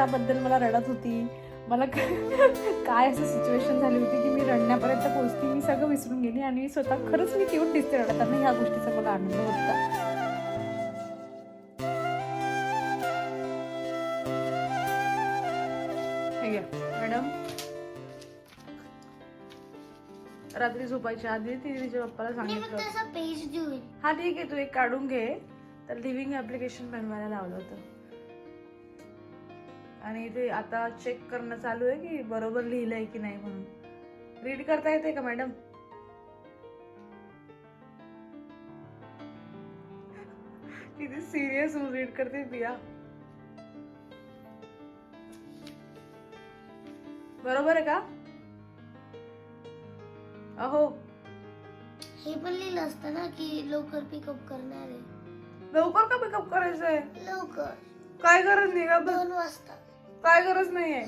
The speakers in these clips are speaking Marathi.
कशाबद्दल मला रडत होती. मला काय असं सिच्युएशन झाली होती की मी रडण्यापर्यंत पोहोचली मी सगळं विसरून गेली आणि स्वतः खरंच मी क्यूट दिसते रडताना ह्या गोष्टीचा मला आनंद होता. हे मॅडम. रात्री झोपायच्या आधी ती तिच्या पप्पाला सांगितलं. हा ठीक आहे तू एक काढून घे. तर लिव्हिंग ऍप्लिकेशन बनवायला लावलं होतं. आणि ते आता चेक करणं चालू आहे की बरोबर लिहिलंय की नाही म्हणून. रीड करता येते का मॅडम किती सिरियस रीड करते पिया. बरोबर आहे का? अहो. हे पण लिहिलं असतं ना की लवकर पिकअप करणार. आहे लवकर का पिकअप करायचंय? लवकर. काय गरज नाही का? दोन वाजता. काय गरज नाहीये.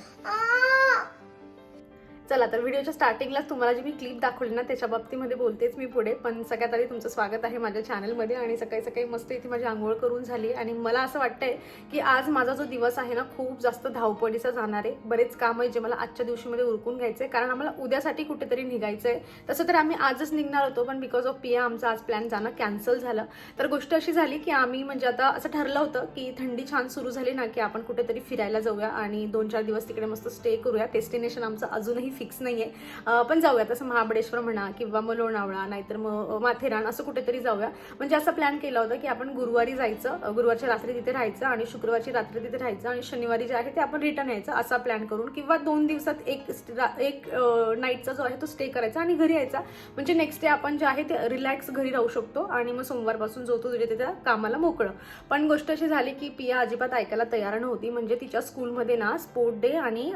चला तर व्हिडिओच्या स्टार्टिंगलाच तुम्हाला जी मी क्लिप दाखवली ना त्याच्या बाबतीमध्ये बोलतेच मी पुढे. पण सगळ्यात आधी तुमचं स्वागत आहे माझ्या चॅनलमध्ये आणि सकाळी सकाळी मस्त इथे माझी आंघोळ करून झाली. आणि मला असं वाटतंय की आज माझा जो दिवस आहे ना खूप जास्त धावपडीचा जाणार आहे. बरेच काम आहे जे मला आजच्या दिवशीमध्ये उरकून घ्यायचं आहे कारण आम्हाला उद्यासाठी कुठेतरी निघायचं आहे तसं तर आम्ही आजच निघणार होतो पण बिकॉज ऑफ पिया आमचा आज प्लॅन जाणं कॅन्सल झालं. तर गोष्ट अशी झाली की आम्ही म्हणजे आता असं ठरलं होतं की थंडी छान सुरू झाली ना की आपण कुठेतरी फिरायला जाऊया आणि दोन चार दिवस तिकडे मस्त स्टे करूया. डेस्टिनेशन आमचं अजूनही फिक्स नाही आहे पण जाऊया तसं महाबळेश्वर म्हणा किंवा मग लोणावळा नाहीतर मग माथेरान असं कुठेतरी जाऊया. म्हणजे असं प्लॅन केला होता की आपण गुरुवारी जायचं गुरुवारच्या रात्री तिथे राहायचं आणि शुक्रवारची रात्री तिथे राहायचं आणि शनिवारी जे आहे ते आपण रिटर्न यायचं असा प्लॅन करून किंवा दोन दिवसात एक रा- एक नाईटचा जो आहे तो स्टे करायचा आणि घरी यायचा. म्हणजे नेक्स्ट डे आपण जे आहे ते रिलॅक्स घरी राहू शकतो आणि मग सोमवारपासून जो तो तुझ्या त्या कामाला मोकळं. पण गोष्ट अशी झाली की पिया अजिबात ऐकायला तयार नव्हती. म्हणजे तिच्या स्कूलमध्ये ना स्पोर्ट डे आणि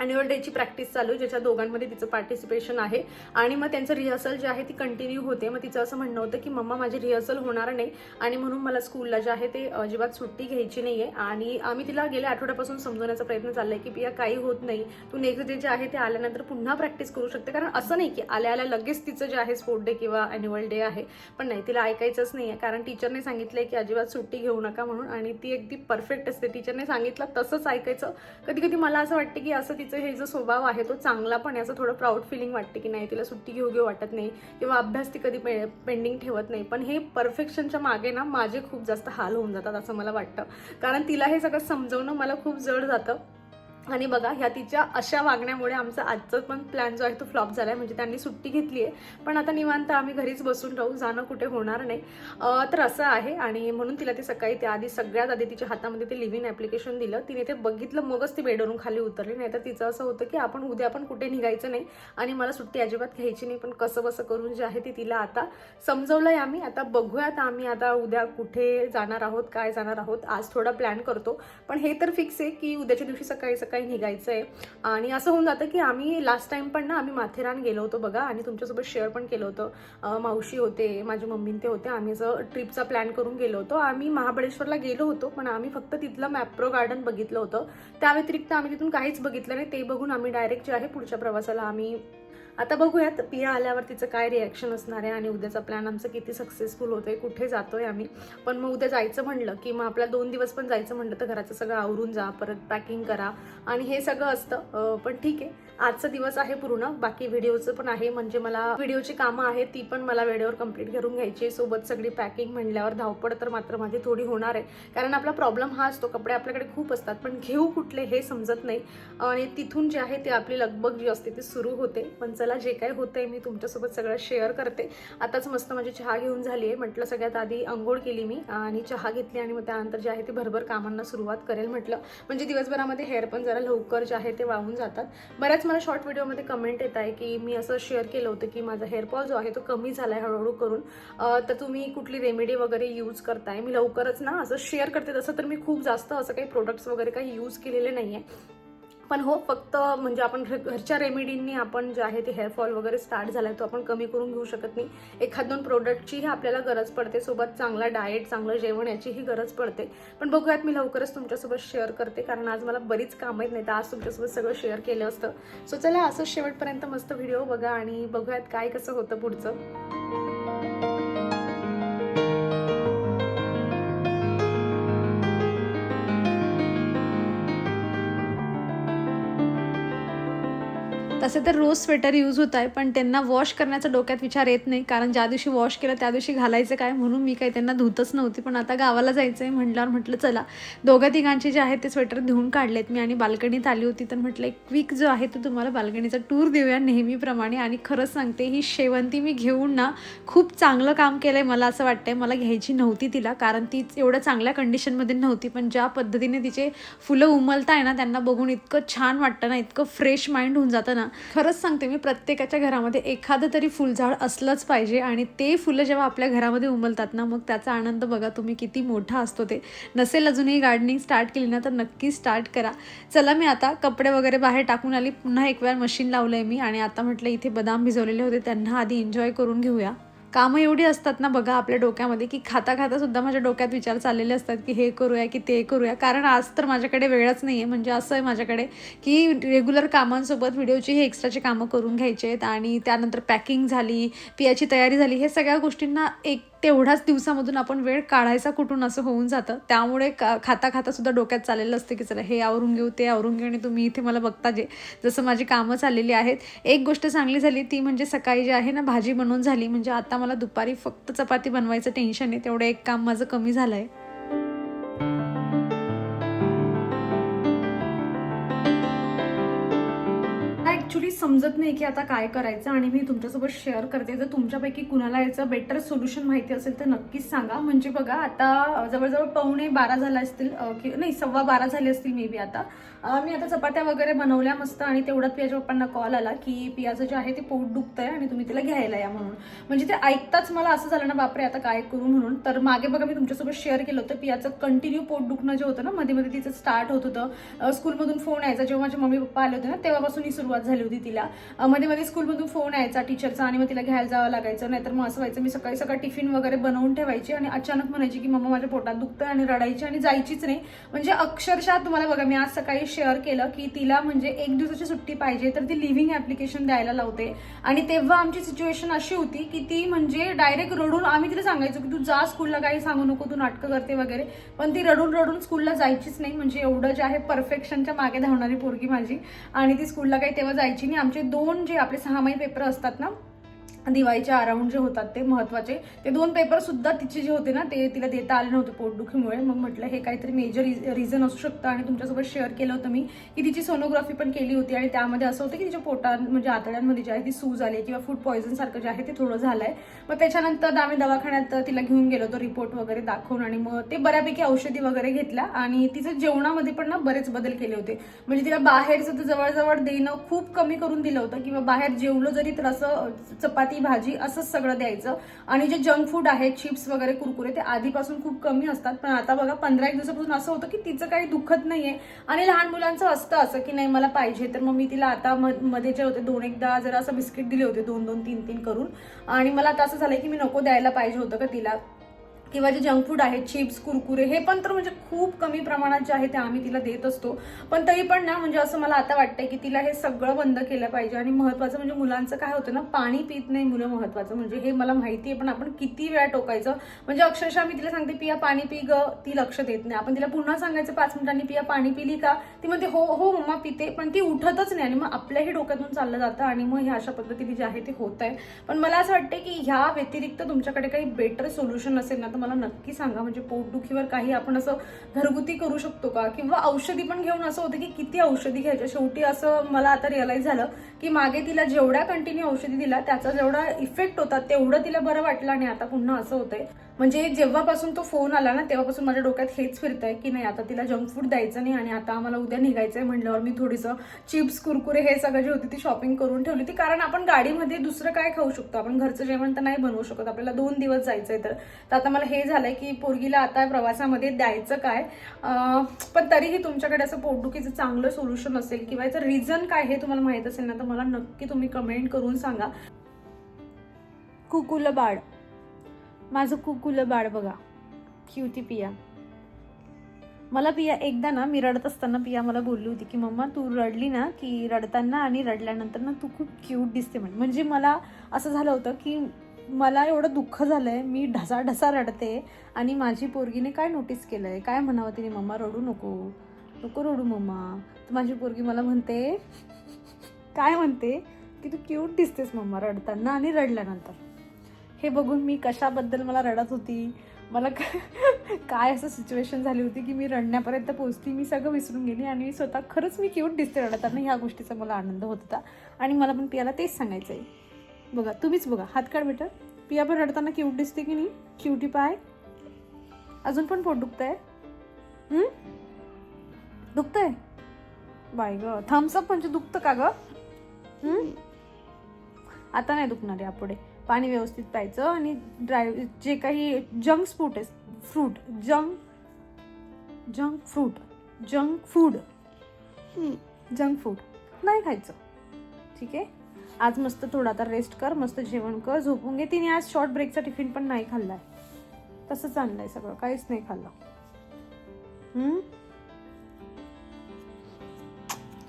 अॅन्युअल डेची प्रॅक्टिस चालू आहे ज्याच्या दोघांमध्ये तिचं पार्टिसिपेशन आहे. आणि मग त्यांचं रिहर्सल जे आहे ती कंटिन्यू होते. मग तिचं असं म्हणणं होतं की मम्मा माझी रिहर्सल होणार नाही. आणि म्हणून मला स्कूलला जे आहे ते अजिबात सुट्टी घ्यायची नाही आहे आणि आम्ही तिला गेल्या आठवड्यापासून समजवण्याचा प्रयत्न चाललाय की पिया काही होत नाही. तू नेक्स्ट डे जे आहे ते आल्यानंतर पुन्हा प्रॅक्टिस करू शकते. कारण असं नाही की आल्या आल्या लगेच तिचं जे आहे स्पोर्ट डे किंवा अॅन्युअल डे आहे. पण नाही तिला ऐकायचंच नाही आहे कारण टीचरने सांगितलंय की अजिबात सुट्टी घेऊ नका म्हणून. आणि ती अगदी परफेक्ट असते. टीचरने सांगितलं तसंच ऐकायचं. कधी कधी मला असं वाटतं की असं तिचं हे जो स्वभाव आहे तो चांगला पण आहे असं थोडं प्राऊड फिलिंग वाटते की नाही तिला सुट्टी घेऊ घेऊ वाटत नाही किंवा अभ्यास ती कधी पे पेंडिंग ठेवत नाही. पण हे परफेक्शनच्या मागे ना माझे खूप जास्त हाल होऊन जातात असं मला वाटतं. कारण तिला हे सगळं समजवणं मला खूप जड जातं. आणि बघा ह्या तिच्या अशा वागण्यामुळे आमचा आजचा पण प्लॅन जो आहे तो फ्लॉप झाला आहे म्हणजे त्यांनी सुट्टी घेतली आहे पण आता निवांत आम्ही घरीच बसून राहू. जाणं कुठे होणार नाही. तर असं आहे. आणि म्हणून तिला ते सकाळी त्याआधी सगळ्यात आधी तिच्या हातामध्ये ते लिव्हिंग ॲप्लिकेशन दिलं. तिने ते बघितलं मगच ती बेडवरून खाली उतरली. नाही तर तिचं असं होतं की आपण उद्या पण कुठे निघायचं नाही. आणि मला सुट्टी अजिबात घ्यायची नाही. पण कसं बसं करून जे आहे ते तिला आता समजवलं आहे आम्ही. आता बघूयात आम्ही आता उद्या कुठे जाणार आहोत काय जाणार आहोत. आज थोडा प्लॅन करतो. पण हे तर फिक्स आहे की उद्याच्या दिवशी सकाळी सकाळी निघायचं आहे आणि असं होऊन जातं की आम्ही लास्ट टाइम पण ना आम्ही माथेरान गेलो होतो बघा. आणि तुमच्यासोबत शेअर पण केलं होतं. मावशी होते माझे मम्मी ते होते. आम्ही असं ट्रिपचा प्लॅन करून गेलो होतो. आम्ही महाबळेश्वरला गेलो होतो पण आम्ही फक्त तिथलं मॅप्रो गार्डन बघितलं होतं. त्या व्यतिरिक्त आम्ही तिथून काहीच बघितलं नाही. ते बघून आम्ही डायरेक्ट जे आहे पुढच्या प्रवासाला आम्ही आता बघूयात पिया आल्यावर तिचं काय रिॲक्शन असणार आहे आणि उद्याचा प्लॅन आमचं किती सक्सेसफुल होतोय कुठे जातोय आम्ही. पण मग उद्या जायचं म्हणलं की मग आपल्याला दोन दिवस पण जायचं म्हणलं तर घराचं सगळं आवरून जा परत पॅकिंग करा. आणि हे सगळं असतं. पण ठीक आहे. आजचा दिवस आहे पूर्ण. बाकी व्हिडिओचं पण आहे. म्हणजे मला व्हिडिओची कामं आहेत ती पण मला वेळेवर कंप्लीट करून घ्यायची आहे. सोबत सगळी पॅकिंग म्हणल्यावर धावपळ तर मात्र माझी थोडी होणार आहे. कारण आपला प्रॉब्लेम हा असतो कपडे आपल्याकडे खूप असतात. पण घेऊ कुठले हे समजत नाही. आणि तिथून जे आहे ते आपली लगबग जी असते ती सुरू होते. पण चला जे काही होतंय मी तुमच्यासोबत सगळं शेअर करते. आताच मस्त माझी चहा घेऊन झाली आहे. म्हटलं सगळ्यात आधी आंघोळ केली मी आणि चहा घेतली आणि मग त्यानंतर जे आहे ते भरभर कामांना सुरुवात करेल म्हटलं. म्हणजे दिवसभरामध्ये हेअर पण जरा लवकर जे आहे ते वाहून जातात. बऱ्याच मला शॉर्ट व्हिडिओमध्ये कमेंट येत आहे की मी असं शेअर केलं होतं की माझा हेअरफॉल जो आहे तो कमी झाला आहे हळूहळू करून. तर तुम्ही कुठली रेमेडी वगैरे यूज करताय? मी लवकरच ना असं शेअर करते. तसं तर मी खूप जास्त असं काही प्रोडक्ट्स वगैरे काही यूज केलेले नाही आहे पण हो फक्त म्हणजे आपण घरच्या रेमेडींनी आपण जे आहे ते हेअरफॉल वगैरे स्टार्ट झालाय तो आपण कमी करून घेऊ शकत नाही. एखाद दोन प्रोडक्टचीही आपल्याला गरज पडते. सोबत चांगला डाएट चांगलं जेवण याचीही गरज पडते. पण बघूयात मी लवकरच तुमच्यासोबत शेअर करते. कारण आज मला बरीच कामं आहेत नाही तर आज तुमच्यासोबत सगळं शेअर केलं असतं. सो चला असं शेवटपर्यंत मस्त व्हिडिओ बघा आणि बघूयात काय कसं होतं पुढचं. तसे तर रोज स्वेटर यूज होत आहे पण त्यांना वॉश करण्याचा डोक्यात विचार येत नाही. कारण ज्या दिवशी वॉश केलं त्या दिवशी घालायचं काय? म्हणून मी काही त्यांना धुतच नव्हती. पण आता गावाला जायचं आहे म्हटल्यावर म्हटलं चला. दोघं तिघांचे जे आहेत ते स्वेटर धुवून काढलेत. मी आणि बाल्कनीत आली होती तर म्हटलं एक क्विक जो आहे तो तुम्हाला बाल्कनीचा टूर देऊया नेहमीप्रमाणे. आणि खरंच सांगते ही शेवंती मी घेऊन ना खूप चांगलं काम केलं आहे मला असं वाटतंय. मला घ्यायची नव्हती तिला कारण ती एवढ्या चांगल्या कंडिशनमध्ये नव्हती. पण ज्या पद्धतीने तिचे फुलं उमलताय ना त्यांना बघून इतकं छान वाटतं ना इतकं फ्रेश माइंड होऊन जातं ना खरंच सांगते मी प्रत्येकाच्या घरामध्ये एखादं तरी फुलझाड असलंच पाहिजे आणि ते फुलं जेव्हा आपल्या घरामध्ये उमलतात ना मग त्याचा आनंद बघा तुम्ही किती मोठा असतो ते. नसेल अजूनही गार्डनिंग स्टार्ट केली ना तर नक्की स्टार्ट करा. चला मी आता कपडे वगैरे बाहेर टाकून आली. पुन्हा एक वेळ मशीन लावलं आहे मी आणि आता म्हटलं इथे बदाम भिजवलेले होते त्यांना आधी एन्जॉय करून घेऊया. कामं एवढी असतात ना बघा आपल्या डोक्यामध्ये की खाता खाता सुद्धा माझ्या डोक्यात विचार चाललेले असतात की हे करूया की ते करूया. कारण आज तर माझ्याकडे वेळच नाही आहे म्हणजे असं आहे माझ्याकडे की रेग्युलर कामांसोबत व्हिडिओची हे एक्स्ट्राचे कामं करून घ्यायचे आहेत आणि त्यानंतर पॅकिंग झाली पियाची तयारी झाली हे सगळ्या गोष्टींना एक तेवढ्याच दिवसामधून आपण वेळ काढायचा कुठून असं होऊन जातं. त्यामुळे का खाता खाता सुद्धा डोक्यात चाललेलं असतं की चला हे आवरून घेऊ ते आवरून घेऊ आणि तुम्ही इथे मला बघता जे जसं माझी कामं चाललेली आहेत. एक गोष्ट चांगली झाली ती म्हणजे सकाळी जी आहे ना भाजी बनवून झाली. म्हणजे आता मला दुपारी फक्त चपाती बनवायचं टेन्शन आहे. तेवढं एक काम माझं कमी झालं आहे ॲक्च्युली समजत नाही की आता काय करायचं आणि मी तुमच्यासोबत शेअर करते. जर तुमच्यापैकी कुणाला याचं बेटर सोल्युशन माहिती असेल तर नक्कीच सांगा. म्हणजे बघा आता जवळजवळ पावणे बारा झाला असतील की नाही सव्वा बारा झाले असतील मे बी आता. मी आता चपात्या वगैरे बनवल्या मस्त आणि तेवढ्यात पियाच्या पप्पांना कॉल आला की पियाचं जे आहे ते पोट दुखतंय आणि तुम्ही तिला घ्यायला या म्हणून. म्हणजे ते ऐकताच मला असं झालं ना बापरे आता काय करू म्हणून. तर मागे बघा मी तुमच्यासोबत शेअर केलं होतं. पियाचं कंटिन्यू पोट दुखणं जे होतं ना मध्ये मध्ये तिचं स्टार्ट होत होतं. स्कूलमधून फोन यायचा. जेव्हा माझे मम्मी पप्पा आले होते ना तेव्हापासून ही सुरुवात झाली होती तिला. मध्ये मध्ये स्कूलमधून फोन यायचा टीचरचा आणि मग तिला घ्यायला जावं लागायचं. नाहीतर मग असं व्हायचं मी सकाळी सकाळी टिफिन वगैरे बनवून ठेवायची आणि अचानक म्हणायची की मम्मा माझ्या पोटात दुखतंय आणि रडायची आणि जायचीच नाही. म्हणजे अक्षरशः तुम्हाला बघा मी आज सकाळी शेअर केलं की तिला म्हणजे एक दिवसाची सुट्टी पाहिजे तर ती लिव्हिंग ऍप्लिकेशन द्यायला लावते. आणि तेव्हा आमची सिच्युएशन अशी होती की ती म्हणजे डायरेक्ट रडून आम्ही तिला सांगायचो की तू जा स्कूलला काही सांगू नको तू नाटकं करते वगैरे. पण ती रडून रडून स्कूलला जायचीच नाही. म्हणजे एवढं जे आहे परफेक्शनच्या मागे धावणारी पोरगी माझी. आणि ती स्कूलला काही तेव्हा जायची नाही. आमचे दोन जे आपले सहा महिने पेपर असतात ना दिवाळीच्या अराउंड जे होतात ते महत्त्वाचे. ते दोन पेपर सुद्धा तिचे जे होते ना ते तिला देता आले नव्हते पोटदुखीमुळे मग म्हटलं हे काहीतरी मेजर रिझन असू शकतं आणि तुमच्यासोबत शेअर केलं होतं मी की तिची सोनोग्राफी पण केली होती आणि त्यामध्ये असं होतं की तिच्या पोटात म्हणजे आतड्यांमध्ये जे आहे ती सूज आली किंवा फूड पॉयझन सारखं जे आहे ते थोडं झालं आहे मग त्याच्यानंतर आम्ही दवाखान्यात तिला घेऊन गेलो होतो रिपोर्ट वगैरे दाखवून आणि मग ते बऱ्यापैकी औषधी वगैरे घेतल्या आणि तिचं जेवणामध्ये पण ना बरेच बदल केले होते. म्हणजे तिला बाहेरचं तर जवळजवळ देणं खूप कमी करून दिलं होतं किंवा बाहेर जेवलं जरी तर असं चपाती भाजी असंच सगळं द्यायचं. आणि जे जंक फूड आहे चिप्स वगैरे कुरकुरे ते आधीपासून खूप कमी असतात. पण आता बघा पंधरा एक दिवसापासून असं होतं की तिचं काही दुखत नाहीये. आणि लहान मुलांचं असतं असं की नाही मला पाहिजे. तर मग मी तिला आता मध्ये जे होते दोन एकदा जरा असं बिस्किट दिले होते दोन दोन तीन तीन करून. आणि मला आता असं झालंय की मी नको द्यायला पाहिजे होतं का तिला. किंवा जे जंक फूड आहेत चिप्स कुरकुरे हे पण तर म्हणजे खूप कमी प्रमाणात जे आहे ते आम्ही तिला देत असतो. पण तरी पण ना म्हणजे असं मला आता वाटतंय की तिला हे सगळं बंद केलं पाहिजे. आणि महत्वाचं म्हणजे मुलांचं काय होतं ना पाणी पित नाही मुलं महत्वाचं म्हणजे हे मला माहिती आहे पण आपण किती वेळा टोकायचं. म्हणजे अक्षरशः मी तिला सांगते पिया पाणी पी ग. ती लक्ष देत नाही. आपण तिला पुन्हा सांगायचं पाच मिनिटांनी पिया पाणी पिली का? ती म्हणते हो हो मम्मा पिते. पण ती उठतच नाही आणि मग आपल्याही डोक्यातून चाललं जातं आणि मग हे अशा पद्धतीने जे आहे ते होत आहे पण मला असं वाटतं की ह्या व्यतिरिक्त तुमच्याकडे काही बेटर सोल्युशन असेल ना तर मला नक्की सांगा म्हणजे पोटदुखीवर काही आपण असं घरगुती करू शकतो का? किंवा औषधी पण घेऊन असं होतं की किती औषधी घ्यायच्या? शेवटी असं मला आता रिअलाईज झालं की मागे तिला जेवढ्या कंटिन्यू औषधी दिला त्याचा जेवढा इफेक्ट होता तेवढं तिला बरं वाटलं आणि आता पुन्हा असं होतंय. म्हणजे जेव्हापासून तो फोन आला ना तेव्हापासून माझ्या डोक्यात हेच फिरतंय की नाही आता तिला जंक फूड द्यायचं नाही आणि आता आम्हाला उद्या निघायचंय म्हटल्यावर मी थोडीसं चिप्स कुरकुरे हे सगळं जे होती ती शॉपिंग करून ठेवली होती. कारण आपण गाडीमध्ये दुसरं काय खाऊ शकतो? आपण घरचं जेवण तर नाही बनवू शकत. आपल्याला दोन दिवस जायचंय तर आता मला हे झालंय की पोरगीला आता प्रवासामध्ये द्यायचं काय? पण तरीही तुमच्याकडे असं पोटदुखीचं चांगलं सोल्युशन असेल किंवा याचं रिझन काय हे तुम्हाला माहीत असेल ना तर मला नक्की तुम्ही कमेंट करून सांगा. कुकुल बाळ माझं कुकुल बाळ बघा क्युटी पिया. मला पिया एकदा ना मी रडत असताना पिया मला बोलली होती की मम्मा तू रडली ना की रडताना आणि रडल्यानंतर ना तू खूप क्यूट दिसते म्हणे. म्हणजे मला असं झालं होतं की मला एवढं दुःख झालंय मी ढसा ढसा रडते आणि माझी पोरगीने काय नोटीस केलंय? काय म्हणावं तिने? मम्मा रडू नको. नको रडू मम्मा. तर माझी पोरगी मला म्हणते काय म्हणते? की तू क्यूट दिसतेस मम्मा रडताना आणि रडल्यानंतर. हे बघून मी कशाबद्दल मला रडत होती मला काय असं सिच्युएशन झाली होती की मी रडण्यापर्यंत पोचली मी सगळं विसरून गेली आणि स्वतः खरंच मी क्यूट दिसते रडताना ह्या गोष्टीचा मला आनंद होत होता. आणि मला पण पियाला तेच सांगायचं आहे बघा तुम्हीच बघा हात काढ बेटा. पिया पण रडताना क्यूट दिसते की नाही? क्युटी पाय. अजून पण पोट दुखतंय? हम्म? दुखतंय? बाय ग थम्सअप म्हणजे दुखतं का ग? आता नाही दुखणार आहे यापुढे पाणी व्यवस्थित प्यायचं आणि ड्राय जे काही जंक फूड आहे fruit junk junk fruit junk food junk food नाही खायचं. ठीक आहे? आज मस्त थोडा आता रेस्ट कर मस्त जेवण कर झोपून घे. तिने आज शॉर्ट ब्रेकचा टिफिन पण नाही खाल्लाय तसंच आणलंय सगळं काहीच नाही खाल्लं.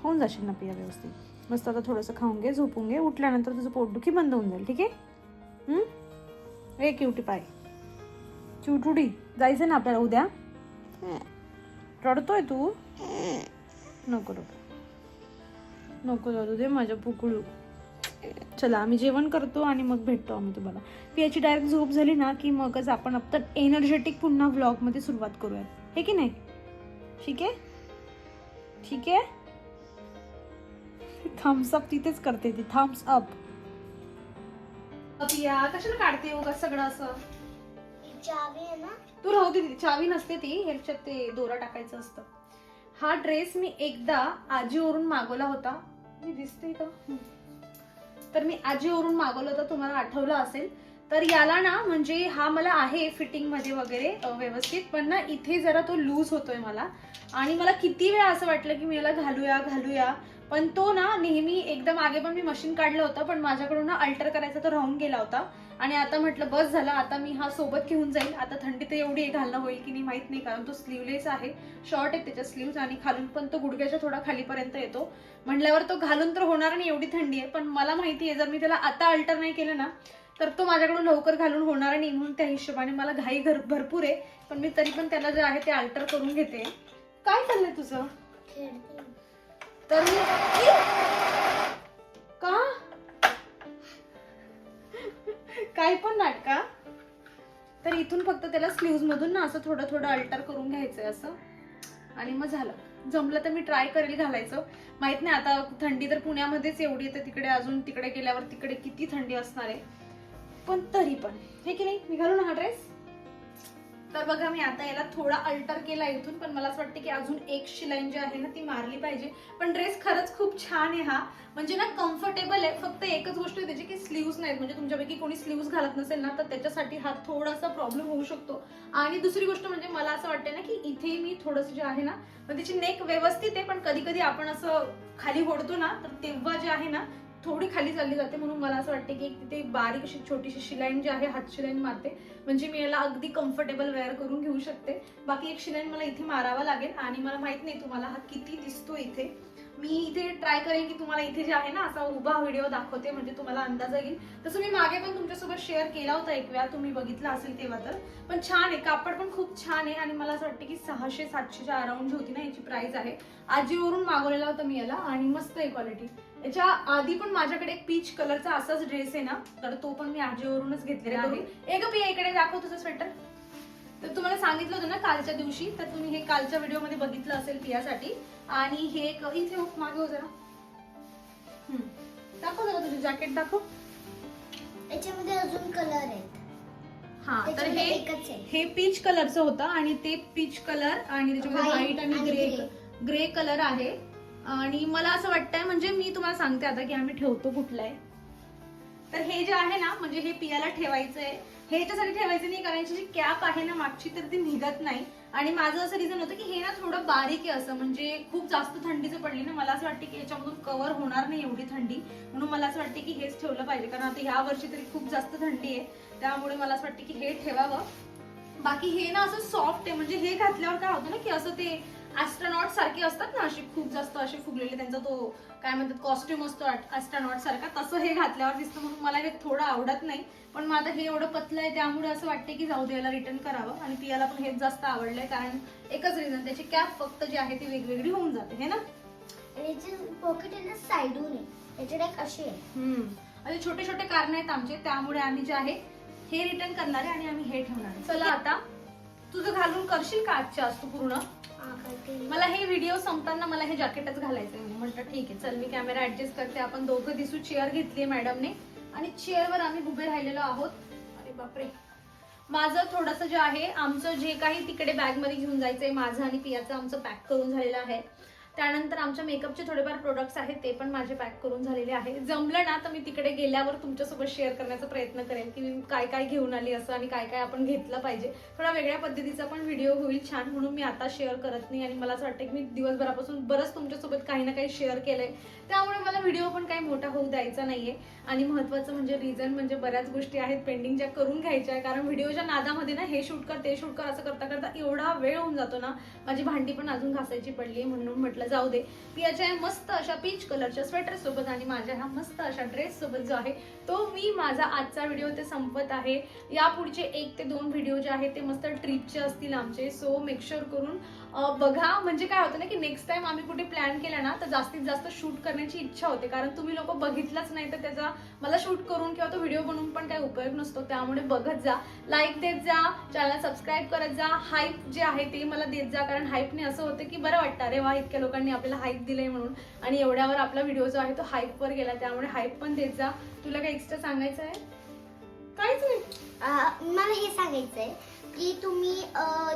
होऊन जाशील ना पिया व्यवस्थित. मस्त आता थोडंसं खाऊन घे झोपून घे. उठल्यानंतर तुझं पोटदुखी बंद होऊन जाईल ठीक आहे? एक ए क्युटी पाय चिवटुडी जायचं ना आपल्याला उद्या? रडतोय तू? नको नको. नको जाऊ दे माझ्या पुकळू. चला आम्ही जेवण करतो आणि मग भेटतो आम्ही तुम्हाला. पियाची डायरेक्ट झोप झाली ना की मगच आपण आता एनर्जेटिक पुन्हा व्लॉगमध्ये सुरुवात करूयात. हे की नाही? ठीक आहे? ठीक आहे? थम्स अप तिथेच करते ती. थम्स अप पिया कशाला काढते उगाच सगळं असं? ही चावी आहे ना? तू राहू दे ती चावी नसते ती. ह्याच्यात ते दोरा टाकायचं असतं. हा ड्रेस मी एकदा आजीवरून मागवला होता. मी दिसते का? हं. तर मी आजीवरून मागवलं तर तुम्हाला आठवलं असेल. तर याला ना म्हणजे हा मला आहे फिटिंगमध्ये वगैरे व्यवस्थित पण ना इथे जरा तो लूज होतोय मला. आणि मला किती वेळा असं वाटलं की मी याला घालूया घालूया. पण तो ना नेहमी एकदम मागे पण मी मशीन काढलं होतं पण माझ्याकडून ना अल्टर करायचा तो राहून गेला होता. आणि आता म्हटलं बस झालं. आता मी हा सोबत घेऊन जाईल. आता थंडी तर एवढी घालणं होईल की नाही माहीत नाही कारण तो स्लीवलेस आहे. शॉर्ट आहे त्याच्या स्लीव्ज आणि खालून पण तो गुडघ्याच्या थोडा खालीपर्यंत येतो. म्हटल्यावर तो घालून तर होणार नाही एवढी थंडी आहे पण मला माहिती आहे जर मी त्याला आता अल्टर नाही केलं ना तर तो माझ्याकडून लवकर घालून होणार नाही म्हणून त्या हिशोबाने मला घाई घर भरपूर आहे. पण मी तरी पण त्याला जे आहे ते अल्टर करून घेते. काय चाललंय तुझं? तर मी काही पण नाटका तर इथून फक्त त्याला स्लीव्ज मधून ना असं थोडं थोडं अल्टर करून घ्यायचंय असं. आणि मग झालं. जमलं तर मी ट्राय करेल घालायचं. माहीत नाही आता थंडी तर पुण्यामध्येच एवढी तर तिकडे अजून तिकडे गेल्यावर तिकडे किती थंडी असणार आहे. पण तरी पण. हे की नाही? मी घालू ना हा ड्रेस? तर बघा मी आता याला थोडा अल्टर केला इथून पण मला असं वाटतं की अजून एक शिलाईन जी आहे ना ती मारली पाहिजे. पण ड्रेस खरंच खूप छान आहे हा. म्हणजे ना कम्फर्टेबल आहे. फक्त एकच गोष्ट आहे त्याची की स्लीव्ज नाहीत. म्हणजे तुमच्यापैकी कोणी स्लीव्ज घालत नसेल ना तर त्याच्यासाठी हा थोडासा प्रॉब्लेम होऊ शकतो. आणि दुसरी गोष्ट म्हणजे मला असं वाटतं ना की इथे मी थोडंसं जे आहे ना म्हणजे त्याची नेक व्यवस्थित आहे पण कधी कधी आपण असं खाली ओढतो ना तर तेव्हा जे आहे ना थोडी खाली चालली जाते म्हणून मला असं वाटते की तिथे बारीक अशी छोटीशी शिलाईन जी आहे हात शिलाईन मारते. म्हणजे मी याला अगदी कम्फर्टेबल वेअर करून घेऊ शकते. बाकी एक शिलाईन मला इथे मारावा लागेल आणि मला माहीत नाही तुम्हाला हा किती दिसतो इथे. मी इथे ट्राय करेन की तुम्हाला इथे जे आहे ना असा उभा व्हिडिओ दाखवते म्हणजे तुम्हाला अंदाज येईल. तसं मी मागे पण तुमच्यासोबत शेअर केला होता एक वेळा तुम्ही बघितला असेल तेव्हा तर. पण छान आहे कापड पण खूप छान आहे आणि मला असं वाटतं की सहाशे सातशेच्या अराउंड जी होती ना याची प्राइस आहे. आजीवरून मागवलेला होता मी याला आणि मस्त आहे क्वालिटी याच्या आधी पण माझ्याकडे एक पीच कलरचा असाच ड्रेस आहे ना तर तो पण मी आजीवरूनच घेतलेला आहे. एक पिया इकडे दाखव तुझं स्वेटर तर तुम्हाला सांगितलं होतं ना कालच्या दिवशी तर तुम्ही हे कालच्या व्हिडिओमध्ये बघितलं असेल पियासाठी आणि हे एक इथे हो, मागे हो जरा. दाखव जरा तुझे जॅकेट दाखव. याच्यामध्ये अजून कलर आहेत. हा तर हे हे पीच कलरचं होतं आणि ते पीच कलर आणि त्याच्यामध्ये व्हाईट आणि ग्रे. ग्रे कलर आहे. आणि मला असं वाटतंय म्हणजे मी तुम्हाला सांगते आता की आम्ही ठेवतो कुठलं आहे तर हे जे आहे ना म्हणजे हे पियाला ठेवायचं आहे हे याच्यासाठी ठेवायचं नाही कारण जी कॅप आहे ना मागची तर ती निघत नाही. आणि माझं असं रिझन होतं की हे ना थोडं बारीक आहे असं म्हणजे खूप जास्त थंडीचं पडली ना मला असं वाटतं की याच्यामधून कव्हर होणार नाही एवढी थंडी. म्हणून मला असं वाटतं की हेच ठेवलं पाहिजे कारण आता ह्या वर्षी तरी खूप जास्त थंडी आहे. त्यामुळे मला असं वाटतं की हे ठेवावं. बाकी हे ना असं सॉफ्ट आहे म्हणजे हे घातल्यावर काय होतं ना की असं ते ऍस्ट्रॉनॉट सारखे असतात ना असे खूप जास्त असे फुगलेले त्यांचा तो काय म्हणतात कॉस्ट्युम असतो ऍस्ट्रॉनॉट सारखा तसं हे घातल्यावर दिसतं. म्हणून मला हे थोडं आवडत नाही. पण मग आता हे एवढं पतलं आहे त्यामुळे असं वाटतं की जाऊ दे याला रिटर्न करावं. आणि पियाला पण हेच जास्त आवडलंय कारण एकच रिझन त्याची कॅप फक्त जी आहे ती वेगवेगळी होऊन जाते हे ना? पॉकेट आहे ना साईडून आहे. हम्म. असे छोटे छोटे कारण आहेत आमचे त्यामुळे आम्ही जे आहे हे रिटर्न करणार आहे आणि आम्ही हे ठेवणार आहे. चला आता तुझं घालून करशील का आजच्या आज तू पूर्ण? मला हे व्हिडिओ संपताना मला हे जॅकेटच म्हणून म्हटलं ठीक आहे चल मी कॅमेरा ऍडजस्ट करते. आपण दोघं दिसू. चेअर घेतली मॅडमने आणि चेअरवर आम्ही उभे राहिलेलो आहोत. अरे बापरे. माझं थोडंसं जे आहे आमचं जे काही तिकडे बॅगमध्ये घेऊन जायचंय माझं आणि पियाचं आमचं पॅक करून झालेलं आहे. त्यानंतर आमच्या मेकअपचे थोडेफार प्रोडक्ट्स आहेत ते पण माझे पॅक करून झालेले आहे. जमलं ना तर मी तिकडे गेल्यावर तुमच्यासोबत शेअर करण्याचा प्रयत्न करेन की मी काय काय घेऊन आली असं आणि काय काय आपण घेतलं पाहिजे. थोडा वेगळ्या पद्धतीचा पण व्हिडिओ होईल छान म्हणून मी आता शेअर करत नाही आणि मला असं वाटतं की मी दिवसभरापासून बरंच तुमच्यासोबत काही ना काही शेअर केलंय. त्यामुळे मला व्हिडिओ पण काही मोठा होऊ द्यायचा नाहीये. आणि महत्वाचं म्हणजे रिझन म्हणजे बऱ्याच गोष्टी आहेत पेंडिंग ज्या करून घ्यायच्या आहे कारण व्हिडिओच्या नादामध्ये ना हे शूट कर ते शूट कर असं करता करता एवढा वेळ होऊन जातो ना. माझी भांडी पण अजून घासायची पडली म्हणून म्हटलं जाऊ दे. पियाच्या या मस्त अशा पीच कलरच्या स्वेटर सोबत आणि माझ्या ह्या मस्त अशा ड्रेस सोबत जो आहे तो मी माझा आजचा व्हिडिओ ते संपत आहे. या पुढचे एक ते दोन व्हिडिओ जे आहेत ते मस्त ट्रिपचे असतील आमचे. सो मेकश्युअर करून बघा म्हणजे काय होतं ना की नेक्स्ट टाइम आम्ही कुठे प्लॅन केला ना तर जास्तीत जास्त शूट करण्याची इच्छा होते. कारण तुम्ही लोक बघितलंच नाही तर त्याचा मला शूट करून किंवा तो व्हिडिओ बनवून पण काही उपयोग नसतो. त्यामुळे बघत जा. लाईक देत जा. चॅनल सबस्क्राईब करत जा. हाईप जे आहे ते मला देत जा. कारण हाईपने असं होतं की बरं वाटतं अरे वा इतक्या लोकांनी आपल्याला हाईप दिलंय म्हणून. आणि एवढ्यावर आपला व्हिडिओ जो आहे तो हाईपवर गेला. त्यामुळे हाईप पण देत जा. तुला काही एक्स्ट्रा सांगायचं आहे? काहीच नाही. मला हे सांगायचं आहे की तुम्ही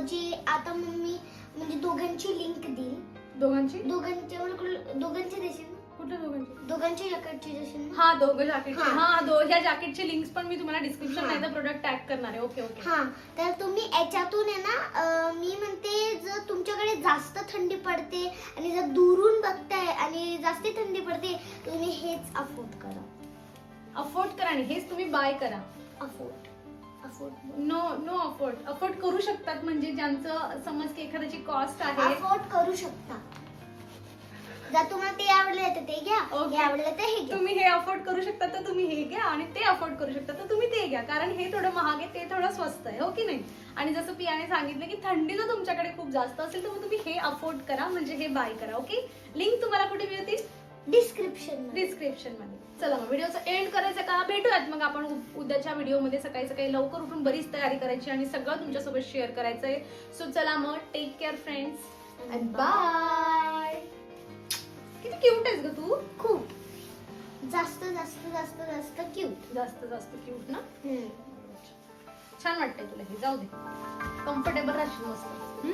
जे आता मम्मी म्हणजे दोघांची लिंक देईल दोघांची? दोघांचे मला कुठलं- दोघांचे देशील ना? कुठल्या दोघांची? दोघांच्या जॅकेटची देशील ना? हा दोघं जॅकेटचे हा. हा दो ह्या जॅकेटचे लिंक्स पण मी तुम्हाला डिस्क्रिप्शन हा. नाही तर प्रोडक्ट टॅग करणार आहे. ओके ओके हा. तर तुम्ही याच्यातून आहे ना अं, मी म्हणते जर तुमच्याकडे जास्त थंडी पडते आणि जर दुरून बघताय आणि जास्त थंडी पडते तुम्ही हेच अफोर्ड करा. अफोर्ड करा आणि हेच तुम्ही बाय करा. Afford no no afford afford करू शकतात म्हणजे ज्यांचं समज की एखाद्याची कॉस्ट आहे. अफोर्ड करू शकता. जर तुम्हाला ते आवडले तर ते घ्या. हे आवडलं तर हे घ्या. तुम्ही हे अफोर्ड करू शकता तर तुम्ही हे घ्या आणि ते अफोर्ड करू शकता तर तुम्ही ते घ्या. कारण हे थोडं महाग आहे ते थोडं स्वस्त आहे. हो की नाही? आणि जसं पियाने सांगितलं की थंडी जर तुमच्याकडे खूप जास्त असेल तर मग तुम्ही हे अफोर्ड करा. म्हणजे हे बाय करा. ओके लिंक तुम्हाला कुठे मिळतील? डिस्क्रिप्शन डिस्क्रिप्शनमध्ये. चला मग व्हिडिओचा एंड करायचा का? भेटूयात मग आपण उद्याच्या व्हिडिओमध्ये सकाळी सकाळी लवकर उठून बरीच तयारी करायची आणि सगळं तुमच्यासोबत शेअर करायचंय. सो चला मग टेक केअर फ्रेंड्स आणि बाय किती क्यूट आहेस ग तू. खूप. जास्त जास्त जास्त जास्त क्यूट जास्त जास्त क्यूट ना? छान वाटतंय तुला हे. जाऊ दे. कम्फर्टेबल राहशील मस्त?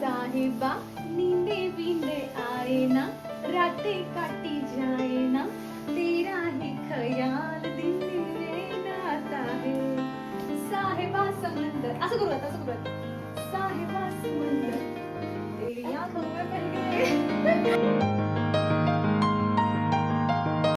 साहिबा नींदे बिंदे आए ना राते काटी जाए ना तेरा ही ख्याल दिन रे नाता है। साहेबा समंदर असं करूयात असं करूयात साहेबा समंदर तेरी आंखों में बह गए।